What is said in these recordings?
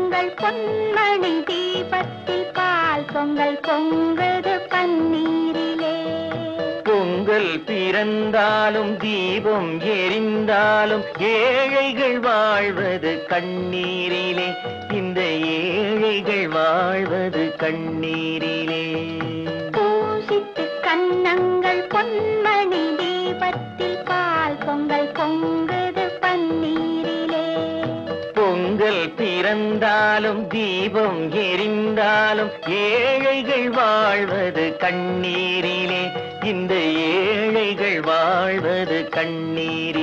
பொங்கல் பொன்மணி தீபத்தில் பால் பொங்கல் பொங்குது பன்னீரிலே பொங்கல் பிறந்தாலும் தீபம் எரிந்தாலும் ஏழைகள் வாழ்வது கண்ணீரிலே. இந்த ஏழைகள் வாழ்வது கண்ணீரிலே. பிறந்தாலும் தீபம் எரிந்தாலும் ஏழைகள் வாழ்வது கண்ணீரிலே. இந்த ஏழைகள் வாழ்வது கண்ணீரில்.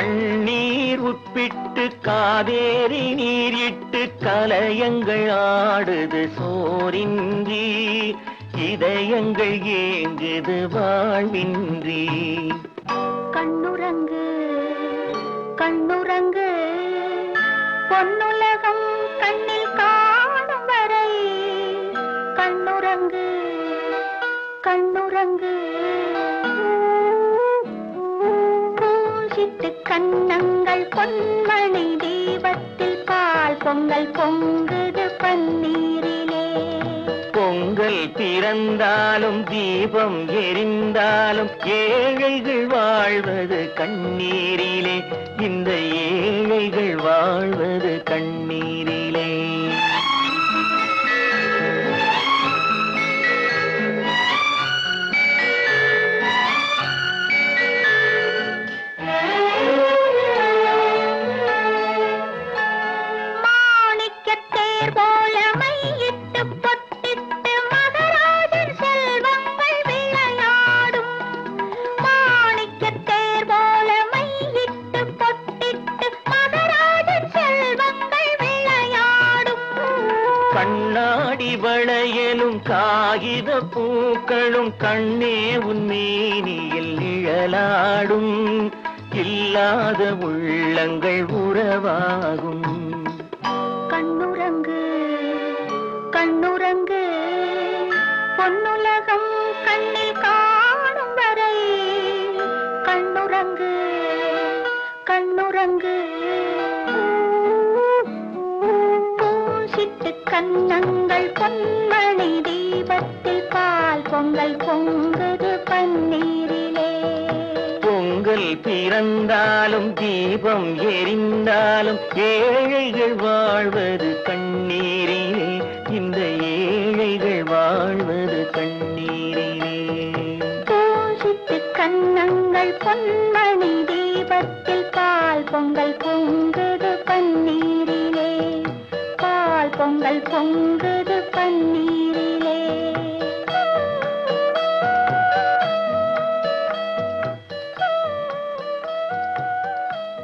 கண்ணீர் உட்பிட்டு காவேரி நீரிட்டு கலையங்கள் ஆடுது. சோரின்றி இதயங்கள் ஏங்குது வாழ்வின்றி. கண்ணுரங்கு கண்ணுரங்கு பொன்னுலகம் கண்ணில் காணும் வரை. கண்ணுரங்கு கண்ணுரங்கு பூசிட்டு கண்ணங்கள் பொன்மணி தீபத்தில் பால் பொங்கல் பொங்குது பன்னீரிலே. பொங்கல் பிறந்தாலும் தீபம் எரிந்தாலும் ஏழைகள் வாழ்வது கண்ணீரிலே. இந்த ஏழைகள் வாழ்வது கண்ணீரிலே. கண்ணாடி வளையலும் காகித பூக்களும் கண்ணே உன்மேனியில் நிழலாடும் இல்லாத உள்ளங்கள் உறவாகும் கண்ணுரங்கு கண்ணுரங்கு பொன்னுலகம் கண்ணில் காணும் வரை கண்ணுரங்கு கண்ணுரங்கு பூசிட்டு கண்ணங்கள் பொன்மணி தீபத்தில் பால் பொங்கல் பொங்குது பன்னீரிலே. பொங்கல் பிறந்தாலும் தீபம் எரிந்தாலும் ஏழைகள் வாழ்வது கண்ணீரிலே. இந்த ஏழைகள் வாழ்வது கண்ணீரிலே. பூசித்து கண்ணங்கள் பொன்மணி தீபத்தில் பால் பொங்கல் பொங்குது பொங்கல் பொங்குது பன்னீர்